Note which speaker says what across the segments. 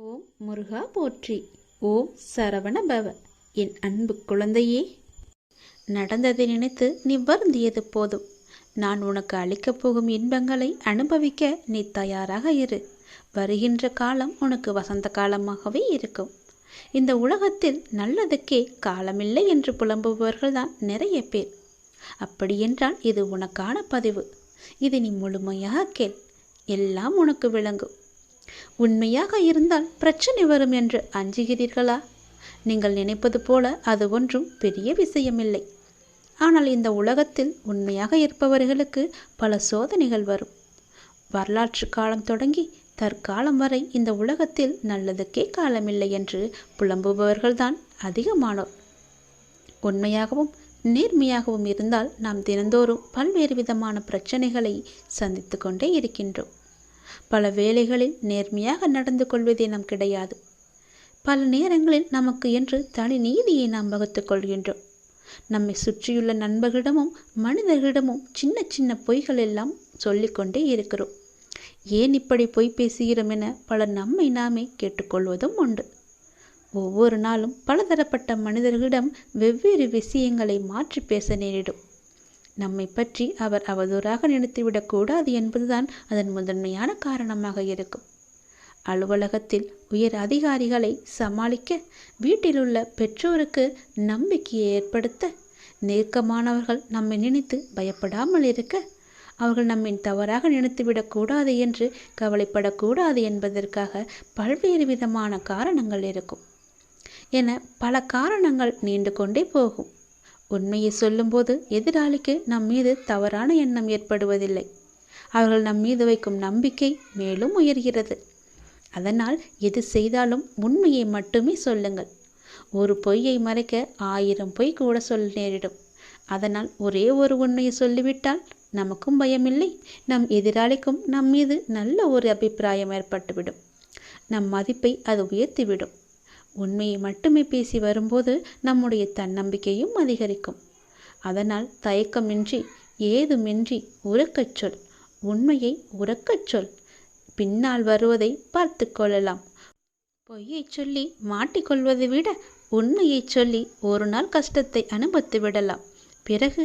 Speaker 1: ஓம் முருகா போற்றி. ஓம் சரவண பவ என் அன்பு குழந்தையே நடந்ததை நினைத்து நீ வருந்தியது போதும். நான் உனக்கு அளிக்கப் போகும் இன்பங்களை அனுபவிக்க நீ தயாராக இரு. வருகின்ற காலம் உனக்கு வசந்த காலமாகவே இருக்கும். இந்த உலகத்தில் நல்லதுக்கே காலமில்லை என்று புலம்புபவர்கள்தான் நிறைய பேர். அப்படியென்றால் இது உனக்கான பதிவு. இதை நீ முழுமையாக கேள். எல்லாம் உனக்கு விளங்கும். உண்மையாக இருந்தால் பிரச்சனை வரும் என்று அஞ்சுகிறீர்களா? நீங்கள் நினைப்பது போல அது ஒன்றும் பெரிய விஷயமில்லை. ஆனால் இந்த உலகத்தில் உண்மையாக இருப்பவர்களுக்கு பல சோதனைகள் வரும். வரலாற்று காலம் தொடங்கி தற்காலம் வரை இந்த உலகத்தில் நல்லதுக்கே காலமில்லை என்று புலம்புபவர்கள்தான் அதிகமானோர். உண்மையாகவும் நேர்மையாகவும் இருந்தால் நாம் தினந்தோறும் பல்வேறு விதமான பிரச்சனைகளை சந்தித்து கொண்டே இருக்கின்றோம். பல வேளைகளில் நேர்மையாக நடந்து கொள்வதே நம் கிடையாது. பல நேரங்களில் நமக்கு என்று தனி நீதியை நாம் வகுத்துக் கொள்கின்றோம். நம்மை சுற்றியுள்ள நண்பர்களிடமும் மனிதர்களிடமும் சின்ன சின்ன பொய்கள் எல்லாம் சொல்லிக்கொண்டே இருக்கிறோம். ஏன் இப்படி பொய் பேசுகிறோம் என பலர் நம்மை நாமே கேட்டுக்கொள்வதும் உண்டு. ஒவ்வொரு நாளும் பலதரப்பட்ட மனிதர்களிடம் வெவ்வேறு விஷயங்களை மாற்றி பேச நேரிடும். நம்மை பற்றி அவர் அவதூறாக நினைத்துவிடக்கூடாது என்பதுதான் அதன் முதன்மையான காரணமாக இருக்கும். அலுவலகத்தில் உயர் அதிகாரிகளை சமாளிக்க வீட்டிலுள்ள பெற்றோருக்கு நம்பிக்கையை ஏற்படுத்த நெருக்கமானவர்கள் நம்மை நினைத்து பயப்படாமல் இருக்க அவர்கள் நம்மை தவறாக நினைத்துவிடக்கூடாது என்று கவலைப்படக்கூடாது என்பதற்காக பல்வேறு விதமான காரணங்கள் இருக்கும். என பல காரணங்கள் நீண்டு கொண்டே போகும். உண்மையை சொல்லும்போது எதிராளிக்கு நம் மீது தவறான எண்ணம் ஏற்படுவதில்லை. அவர்கள் நம் மீது வைக்கும் நம்பிக்கை மேலும் உயர்கிறது. அதனால் எது செய்தாலும் உண்மையை மட்டுமே சொல்லுங்கள். ஒரு பொய்யை மறைக்க ஆயிரம் பொய் கூட சொல்ல நேரிடும். அதனால் ஒரே ஒரு உண்மையை சொல்லிவிட்டால் நமக்கும் பயமில்லை. நம் எதிராளிக்கும் நம் மீது நல்ல ஒரு அபிப்பிராயம் ஏற்பட்டுவிடும். நம் மதிப்பை அது உயர்த்திவிடும். உண்மையை மட்டுமே பேசி வரும்போது நம்முடைய தன்னம்பிக்கையும் அதிகரிக்கும். அதனால் தயக்கமின்றி ஏதுமின்றி உறக்கச் சொல். உண்மையை உறக்கச் சொல். பின்னால் வருவதை பார்த்து கொள்ளலாம். பொய்யை சொல்லி மாட்டிக்கொள்வதை விட உண்மையை சொல்லி ஒரு நாள் கஷ்டத்தை அனுபவித்து விடலாம். பிறகு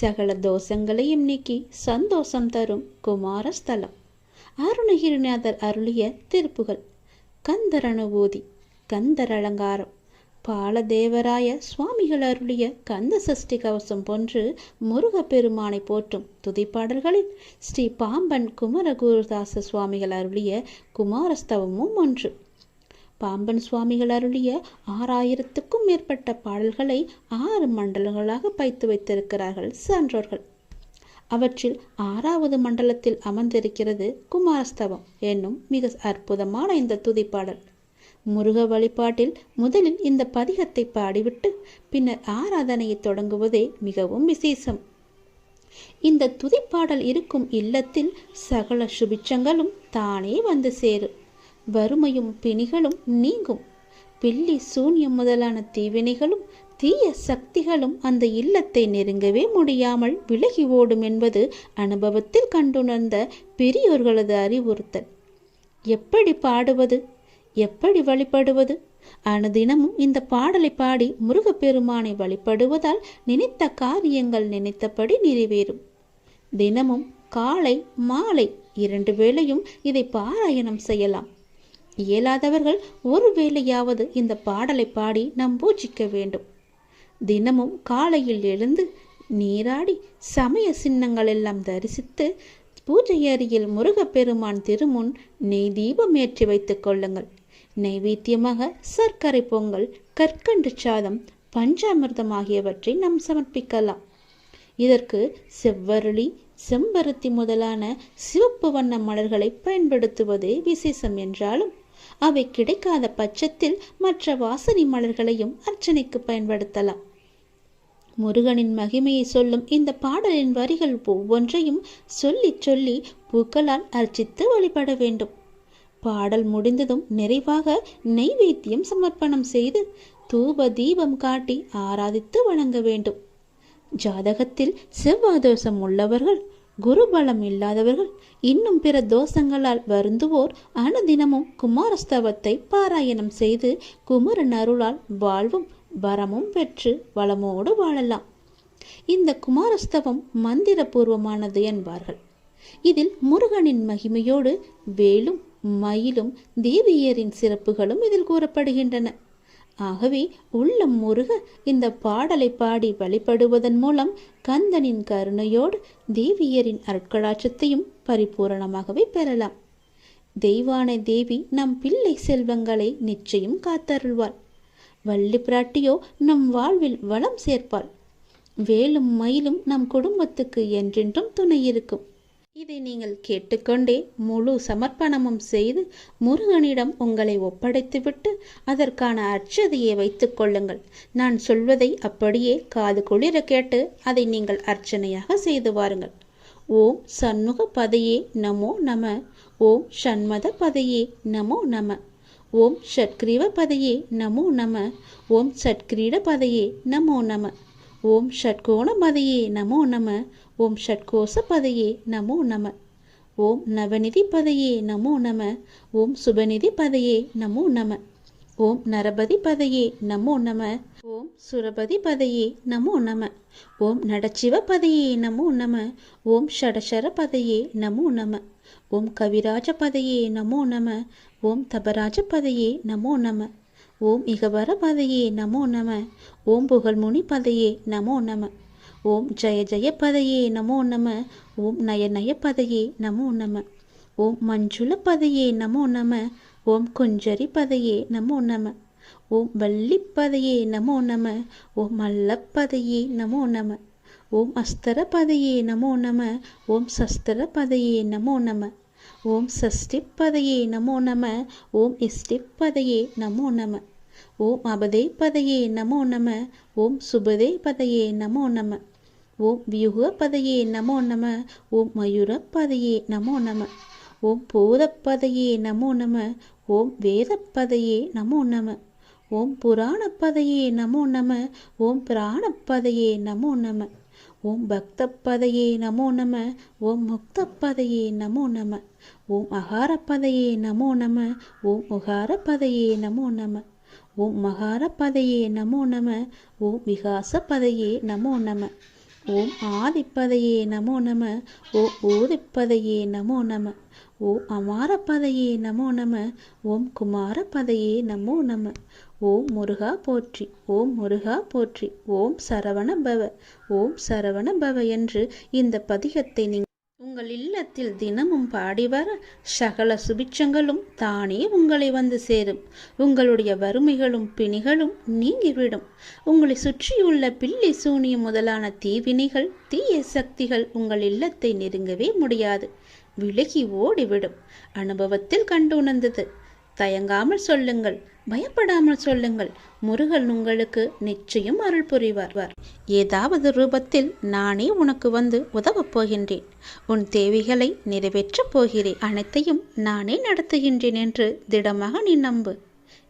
Speaker 1: சகல தோஷங்களையும் நீக்கி சந்தோஷம் தரும் குமாரஸ்தலம். அருணகிரிநாதர் அருளிய திருப்புகள். கந்தர் அனுபூதி கந்தர் அலங்காரம் பாலதேவராய சுவாமிகள் அருளிய கந்த சஷ்டி கவசம் போன்று முருகப்பெருமானை போற்றும் துதிப்பாடல்களில் ஸ்ரீ பாம்பன் குமரகுருதாச சுவாமிகள் அருளிய குமாரஸ்தவமும் ஒன்று. பாம்பன் சுவாமிகள் அருளிய ஆறாயிரத்துக்கும் மேற்பட்ட பாடல்களை ஆறு மண்டலங்களாக பைத்து வைத்திருக்கிறார்கள் சான்றோர்கள். அவற்றில் ஆறாவது மண்டலத்தில் அமர்ந்திருக்கிறது குமாரஸ்தவம் என்னும் மிக அற்புதமான இந்த துதிப்பாடல். முருக வழிபாட்டில் முதலில் இந்த பதிகத்தை பாடிவிட்டு பின்னர் ஆராதனையை தொடங்குவதே மிகவும் விசேஷம். இந்த துதிப்பாடல் இருக்கும் இல்லத்தில் சகல சுபிச்சங்களும் தானே வந்து சேரும். வறுமையும் பிணிகளும் நீங்கும். பில்லி சூன்யம் முதலான தீவினைகளும் தீய சக்திகளும் அந்த இல்லத்தை நெருங்கவே முடியாமல் விலகி ஓடும் என்பது அனுபவத்தில் கண்டுணர்ந்த பெரியோர்களது அறிவுறுத்தல். எப்படி பாடுவது? எப்படி வழிபடுவது? அனுதினமும் இந்த பாடலை பாடி முருகப்பெருமானை வழிபடுவதால் நினைத்த காரியங்கள் நினைத்தபடி நிறைவேறும். தினமும் காலை மாலை இரண்டு வேளையும் இதை பாராயணம் செய்யலாம். இயலாதவர்கள் ஒரு வேளையாவது இந்த பாடலை பாடி நாம் பூஜிக்க வேண்டும். தினமும் காலையில் எழுந்து நீராடி சமய சின்னங்கள் எல்லாம் தரிசித்து பூஜை அறையில் முருகப்பெருமான் திருமுன் நெய் தீபம் ஏற்றி வைத்துக் கொள்ளுங்கள். நைவேத்தியமாக சர்க்கரை பொங்கல் கற்கண்டு சாதம் பஞ்சாமிர்தம் ஆகியவற்றை நாம் சமர்ப்பிக்கலாம். இதற்கு செவ்வருளி செம்பருத்தி முதலான சிவப்பு வண்ண மலர்களை பயன்படுத்துவதே விசேஷம் என்றாலும் அவை கிடைக்காத பட்சத்தில் மற்ற வாசனை மலர்களையும் அர்ச்சனைக்கு பயன்படுத்தலாம். முருகனின் மகிமையை சொல்லும் இந்த பாடலின் வரிகள் ஒவ்வொன்றையும் சொல்லி சொல்லி பூக்களால் அர்ச்சித்து வழிபட வேண்டும். பாடல் முடிந்ததும் நிறைவாக நெய்வேத்தியம் சமர்ப்பணம் செய்து தூப தீபம் காட்டி ஆராதித்து வணங்க வேண்டும். ஜாதகத்தில் செவ்வாதோஷம் உள்ளவர்கள் குருபலம் இல்லாதவர்கள் இன்னும் பிற தோஷங்களால் வருந்துவோர் அனுதினமும் குமாரஸ்தவத்தை பாராயணம் செய்து குமரன் அருளால் வாழ்வும் வரமும் பெற்று வளமோடு வாழலாம். இந்த குமாரஸ்தவம் மந்திரபூர்வமானது என்பார்கள். இதில் முருகனின் மகிமையோடு வேலும் மயிலும் தேவியரின் சிறப்புகளும் இதில் கூறப்படுகின்றன. ஆகவே உள்ளம் முருக இந்த பாடலை பாடி வழிபடுவதன் மூலம் கந்தனின் கருணையோடு தேவியரின் அருட்கடாட்சத்தையும் பரிபூரணமாகவே பெறலாம். தெய்வான தேவி நம் பிள்ளை செல்வங்களை நிச்சயம் காத்தருள்வாள். வள்ளி பிராட்டியோ நம் வாழ்வில் வளம் சேர்ப்பாள். வேலும் மயிலும் நம் குடும்பத்துக்கு என்றென்றும் துணை இருக்கும். இதை நீங்கள் கேட்டுக்கொண்டே முழு சமர்ப்பணமும் செய்து முருகனிடம் உங்களை ஒப்படைத்துவிட்டு அதற்கான அர்ச்சதையை வைத்துக் கொள்ளுங்கள். நான் சொல்வதை அப்படியே காது குளிர கேட்டு அதை நீங்கள் அர்ச்சனையாக செய்து வாருங்கள். ஓம் சண்முக பதையே நமோ நம. ஓம் ஷண்மத பதையே நமோ நம. ஓம் ஷட்கிரீவ பதையே நமோ நம. ஓம் ஷட்கிரீட பதையே நமோ நம. ஓம் ஷட்கோண பதையே நமோ நம ஓம் ஷட்கோச பதையே நமோ நம ஓம் நவநிதி பதையே நமோ நம ஓம் சுபநிதி பதையே நமோ நம ஓம் நரபதி பதையே நமோ நம ஓம் சுரபதி பதையே நமோ நம ஓம் நடச்சிவ பதையே நமோ நம ஓம் ஷடஷர பதையே நமோ நம ஓம் கவிராஜ பதையே நமோ நம ஓம் தபராஜ பதையே நமோ நம ஓம் இகவர பதையே நமோ நம ஓம் புகழ்முனி பதையே நமோ நம ஓம் ஜய ஜய பதையே நமோ நம ஓம் நய நய பதையே நமோ நம ஓம் மஞ்சுள பதையே நமோ நம ஓம் குஞ்சரி பதையே நமோ நம ஓம் வள்ளி பதையே நமோ நம ஓம் மல்லப்பதையே நமோ நம ஓம் அஸ்தர பதையே நமோ நம ஓம் சஸ்திர பதையே நமோ நம ஓம் சஷ்டிப்பதையே நமோ நம ஓம் இஷ்டிப்பதையே நமோ நம ஓம் அபதே பதையே நமோ நம ஓம் சுபதே பதையே நமோ நம ஓம் வியூக பதையே நமோ நம ஓம் மயூர பதையே நமோ நம ஓம் பூதப்பதையே நமோ நம ஓம் வேதப்பதையே நமோ நம ஓம் புராணப்பதையே நமோ நம ஓம் பிராணப்பதையே நமோ நம ஓம் பக்தப்பதையே நமோ நம ஓம் முக்தப்பதையே நமோ நம ஓம் அகாரப்பதையே நமோ நம ஓம் உகாரப்பதையே நமோ நம ஓம் மகார பதையே நமோ நம ஓம் விகாசப்பதையே நமோ நம ஓம் ஆதிப்பதையே நமோ நம ஓம் ஊதிப்பதையே நமோ நம ஓம் அமாரப்பதையே நமோ நம ஓம் குமாரப்பதையே நமோ நம ஓம் முருகா போற்றி ஓம் முருகா போற்றி ஓம் சரவண பவ ஓம் சரவண பவ என்று இந்த பதிகத்தை நீங்கள் உங்கள் இல்லத்தில் தினமும் பாடி வர சகல சுபிச்சங்களும் தானே உங்களை வந்து சேரும். உங்களுடைய வறுமைகளும் பிணிகளும் நீங்கிவிடும். உங்களை சுற்றியுள்ள பில்லி சூனியம் முதலான தீவினைகள் தீய சக்திகள் உங்கள் இல்லத்தை நெருங்கவே முடியாது. விலகி ஓடிவிடும். அனுபவத்தில் கண்டு உணர்ந்தது. தயங்காமல் சொல்லுங்கள் பயப்படாமல் சொல்லுங்கள். முருகன் உங்களுக்கு நிச்சயம் அருள் புரிவார் ஏதாவது ரூபத்தில் நானே உனக்கு வந்து உதவப் போகின்றேன். உன் தேவைகளை நிறைவேற்றப் போகிறேன் அனைத்தையும் நானே நடத்துகின்றேன் என்று திடமாக நீ நம்பு.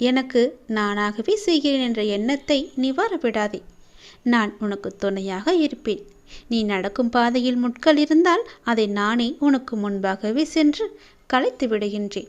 Speaker 1: எனக்கு நானாகவே செய்கிறேன் என்ற எண்ணத்தை நீ வரவிடாதே. நான் உனக்கு துணையாக இருப்பேன். நீ நடக்கும் பாதையில் முட்கள் இருந்தால் அதை நானே உனக்கு முன்பாகவே சென்று களைத்து விடுகின்றேன்.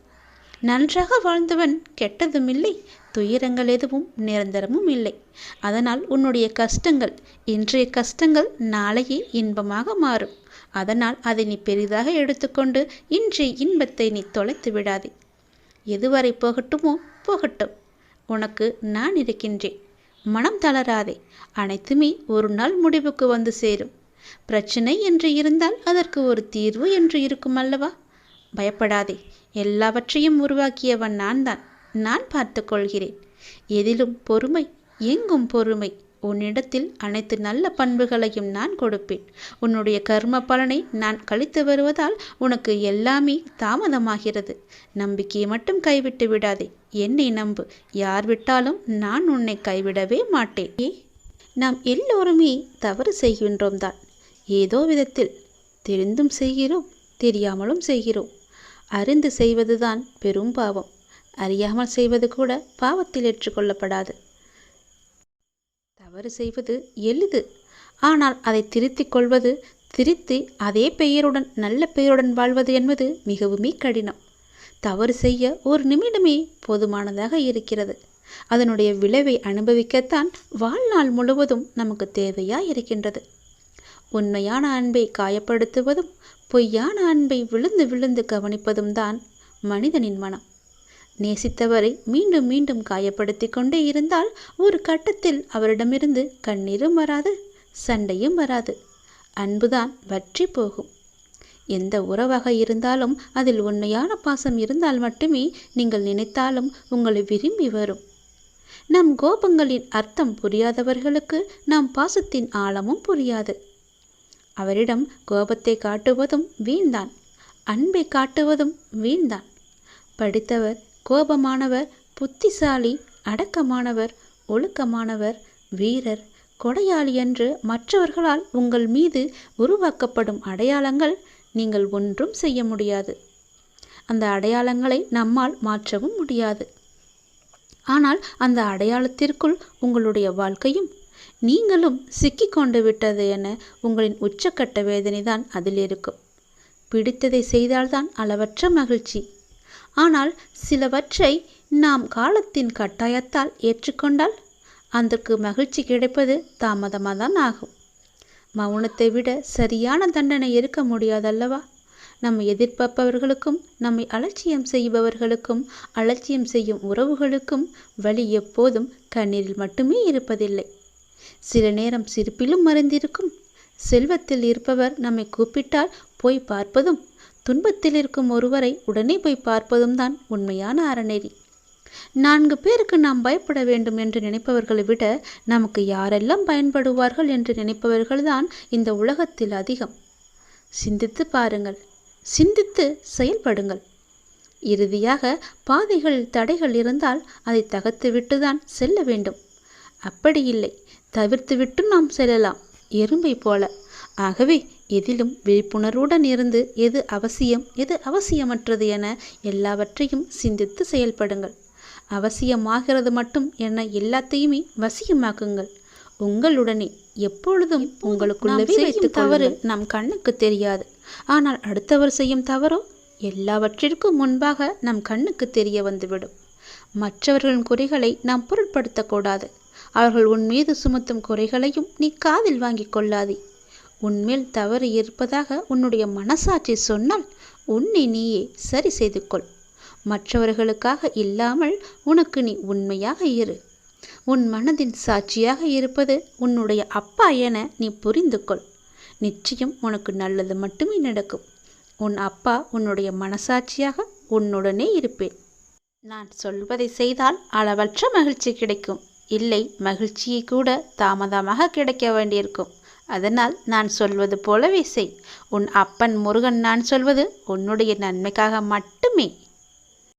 Speaker 1: நன்றாக வாழ்ந்தவன் கெட்டதும் இல்லை துயரங்கள் எதுவும் நிரந்தரமும் இல்லை. அதனால் உன்னுடைய கஷ்டங்கள் இன்றைய கஷ்டங்கள் நாளையே இன்பமாக மாறும். அதனால் அதை நீ பெரிதாக எடுத்துக்கொண்டு இன்றைய இன்பத்தை நீ தொலைத்து விடாதே. எதுவரை போகட்டுமோ போகட்டும். உனக்கு நான் இருக்கின்றேன். மனம் தளராதே. அனைத்துமே ஒரு நாள் முடிவுக்கு வந்து சேரும். பிரச்சனை என்று இருந்தால் அதற்கு ஒரு தீர்வு என்று இருக்கும் அல்லவா பயப்படாதே. எல்லாவற்றையும் உருவாக்கியவன் நான் தான் நான் பார்த்து கொள்கிறேன் எதிலும் பொறுமை எங்கும் பொறுமை. உன்னிடத்தில் அனைத்து நல்ல பண்புகளையும் நான் கொடுப்பேன். உன்னுடைய கர்ம பலனை நான் கழித்து வருவதால் உனக்கு எல்லாமே தாமதமாகிறது. நம்பிக்கையை மட்டும் கைவிட்டு விடாதே. என்னை நம்பு. யார் விட்டாலும் நான் உன்னை கைவிடவே மாட்டேன். ஏ நாம் எல்லோருமே தவறு செய்கின்றோம் தான் ஏதோ விதத்தில் தெரிந்தும் செய்கிறோம் தெரியாமலும் செய்கிறோம். அறிந்து செய்வதுதான் பெரும் பாவம். அறியாமல் செய்வது கூட பாவத்தில் ஏற்றுக்கொள்ளப்படாது. தவறு செய்வது எளிது. ஆனால் அதை திருத்திக் கொள்வது திருத்தி அதே பெயருடன் நல்ல பெயருடன் வாழ்வது என்பது மிகவுமே கடினம். தவறு செய்ய ஒரு நிமிடமே போதுமானதாக இருக்கிறது. அதனுடைய விளைவை அனுபவிக்கத்தான் வாழ்நாள் முழுவதும் நமக்கு தேவையா இருக்கின்றது. உண்மையான அன்பை காயப்படுத்துவதும் பொய்யான அன்பை விழுந்து விழுந்து கவனிப்பதும் தான் மனிதனின் மனம். நேசித்தவரை மீண்டும் மீண்டும் காயப்படுத்தி கொண்டே இருந்தால் ஒரு கட்டத்தில் அவரிடமிருந்து கண்ணீரும் வராது சண்டையும் வராது. அன்புதான் வற்றி போகும். எந்த உறவாக இருந்தாலும் அதில் உண்மையான பாசம் இருந்தால் மட்டுமே நீங்கள் நினைத்தாலும் உங்களை விரும்பி வரும். நம் கோபங்களின் அர்த்தம் புரியாதவர்களுக்கு நாம் பாசத்தின் ஆழமும் புரியாது. அவரிடம் கோபத்தை காட்டுவதும் வீண்தான். அன்பை காட்டுவதும் வீண்தான். படித்தவர் கோபமானவர் புத்திசாலி அடக்கமானவர் ஒழுக்கமானவர் வீரர் கொடையாளி என்று மற்றவர்களால் உங்கள் மீது உருவாக்கப்படும் அடையாளங்கள் நீங்கள் ஒன்றும் செய்ய முடியாது. அந்த அடையாளங்களை நம்மால் மாற்றவும் முடியாது. ஆனால் அந்த அடையாளத்திற்குள் உங்களுடைய வாழ்க்கையும் நீங்களும் சிக்கிக்கொண்டு விட்டது என உங்களின் உச்சக்கட்ட வேதனை தான் அதில் இருக்கும். பிடித்ததை செய்தால்தான் அளவற்ற மகிழ்ச்சி. ஆனால் சிலவற்றை நாம் காலத்தின் கட்டாயத்தால் ஏற்றுக்கொண்டால் அதற்கு மகிழ்ச்சி கிடைப்பது தாமதமாக தான் ஆகும். மௌனத்தை விட சரியான தண்டனை இருக்க முடியாதல்லவா? நம்மை எதிர்பார்ப்பவர்களுக்கும் நம்மை அலட்சியம் செய்பவர்களுக்கும் அலட்சியம் செய்யும் உறவுகளுக்கும் வழி எப்போதும் கண்ணீரில் மட்டுமே இருப்பதில்லை. சில நேரம் சிரிப்பிலும் மறைந்திருக்கும். செல்வத்தில் இருப்பவர் நம்மை கூப்பிட்டால் போய் பார்ப்பதும் துன்பத்தில் இருக்கும் ஒருவரை உடனே போய் பார்ப்பதும் தான் உண்மையான அறநெறி. நான்கு பேருக்கு நாம் பயப்பட வேண்டும் என்று நினைப்பவர்களை விட நமக்கு யாரெல்லாம் பயன்படுவார்கள் என்று நினைப்பவர்கள்தான் இந்த உலகத்தில் அதிகம். சிந்தித்து பாருங்கள் சிந்தித்து செயல்படுங்கள். இறுதியாக பாதைகளில் தடைகள் இருந்தால் அதை தகர்த்துவிட்டு தான் செல்ல வேண்டும். அப்படி இல்லை. தவிர்த்துவிட்டு நாம் செல்லலாம். எறும்பை போல. ஆகவே எதிலும் விழிப்புணர்வுடன் இருந்து எது அவசியம் எது அவசியமற்றது என எல்லாவற்றையும் சிந்தித்து செயல்படுங்கள். அவசியமாகிறது மட்டும் என எல்லாத்தையுமே வசியமாக்குங்கள். உங்களுடனே எப்பொழுதும் உங்களுக்குள்ளவே வைத்து தவறு நம் கண்ணுக்கு தெரியாது. ஆனால் அடுத்தவர் செய்யும் தவறோ? எல்லாவற்றிற்கும் முன்பாக நம் கண்ணுக்கு தெரிய வந்துவிடும். மற்றவர்களின் குறைகளை நாம் பொருட்படுத்தக்கூடாது அவர்கள் உன் மீது சுமத்தும் குறைகளையும் நீ காதில் வாங்கிக் கொள்ளாதே. உன்மேல் தவறு இருப்பதாக உன்னுடைய மனசாட்சி சொன்னால் உன்னை நீயே சரி செய்து கொள் மற்றவர்களுக்காக இல்லாமல் உனக்கு நீ உண்மையாக இரு. உன் மனதின் சாட்சியாக இருப்பது உன்னுடைய அப்பா என நீ புரிந்து கொள் நிச்சயம் உனக்கு நல்லது மட்டுமே நடக்கும். உன் அப்பா உன்னுடைய மனசாட்சியாக உன்னுடனே இருப்பேன். நான் சொல்வதை செய்தால் அளவற்ற மகிழ்ச்சி கிடைக்கும். இல்லை மகிழ்ச்சியை கூட தாமதமாக கிடைக்க வேண்டியிருக்கும். அதனால் நான் சொல்வது போலவே செய். உன் அப்பன் முருகன் நான் சொல்வது உன்னுடைய நன்மைக்காக மட்டுமே.